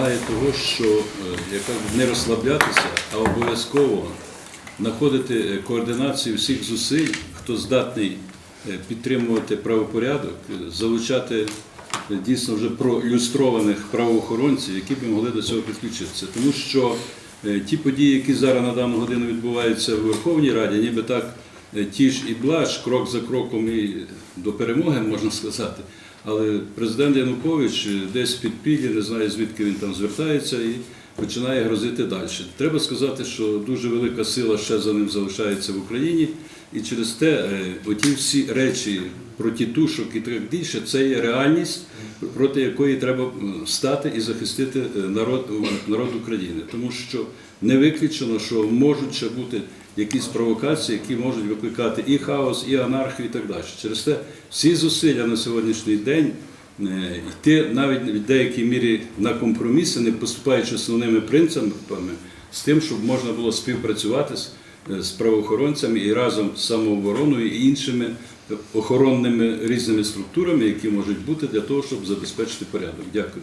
вимагає того, що е, не розслаблятися, а обов'язково знаходити е, координацію всіх зусиль, хто здатний е, підтримувати правопорядок, залучати дійсно вже проілюстрованих правоохоронців, які б могли до цього підключитися. Тому що ті події, які зараз на дану годину відбуваються в Верховній Раді, ніби так ті ж і блаж, крок за кроком і до перемоги, можна сказати. Але президент Янукович е, десь в підпіллі, не знаю звідки він там звертається і починає грозити далі. Треба сказати, що дуже велика сила ще за ним залишається в Україні, і через те е, оті всі речі про тітушок і так більше, це є реальність, проти якої треба стати і захистити е, народ, народ України. Тому що не виключено, що можуть ще бути якісь провокації, які можуть викликати і хаос, і анархію, і так далі. Через те всі зусилля на сьогоднішній день е, йти навіть в деякій мірі на компроміси, не поступаючи основними принципами, з тим, щоб можна було співпрацювати е, з правоохоронцями і разом з самообороною і іншими охоронними різними структурами, які можуть бути для того, щоб забезпечити порядок. Дякую.